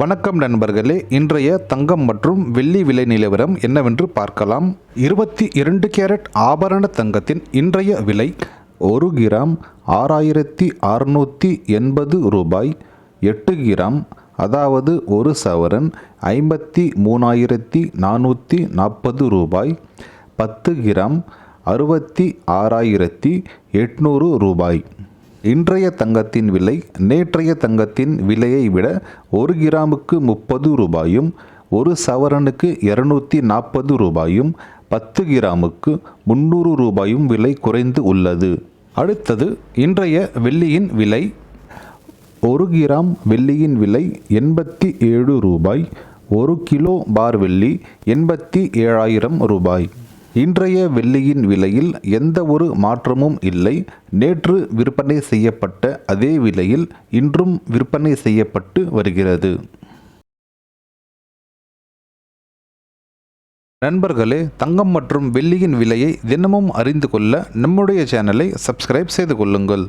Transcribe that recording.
வணக்கம் நண்பர்களே இன்றைய தங்கம் மற்றும் வெள்ளி விலை நிலவரம் என்னவென்று பார்க்கலாம். இருபத்தி இரண்டு கேரட் ஆபரண தங்கத்தின் இன்றைய விலை ஒரு கிராம் ஆறாயிரத்தி அறுநூற்றி எண்பது ரூபாய் எட்டு கிராம் அதாவது ஒரு சவரன் ஐம்பத்தி மூணாயிரத்தி நானூற்றி நாற்பது ரூபாய் பத்து கிராம் அறுபத்தி ஆறாயிரத்தி எட்நூறு ரூபாய். இன்றைய தங்கத்தின் விலை நேற்றைய தங்கத்தின் விலையை விட ஒரு கிராமுக்கு முப்பது ரூபாயும் ஒரு சவரனுக்கு இருநூற்றி நாற்பது ரூபாயும் பத்து கிராமுக்கு முந்நூறு ரூபாயும் விலை குறைந்து உள்ளது. அடுத்தது இன்றைய வெள்ளியின் விலை ஒரு கிராம் வெள்ளியின் விலை எண்பத்தி ஏழு ரூபாய் ஒரு கிலோ பார் வெள்ளி எண்பத்தி ஏழாயிரம் ரூபாய். இன்றைய வெள்ளியின் விலையில் எந்த ஒரு மாற்றமும் இல்லை. நேற்று விற்பனை செய்யப்பட்ட அதே விலையில் இன்றும் விற்பனை செய்யப்பட்டு வருகிறது. நண்பர்களே தங்கம் மற்றும் வெள்ளியின் விலையை தினமும் அறிந்து கொள்ள நம்முடைய சேனலை சப்ஸ்கிரைப் செய்து கொள்ளுங்கள்.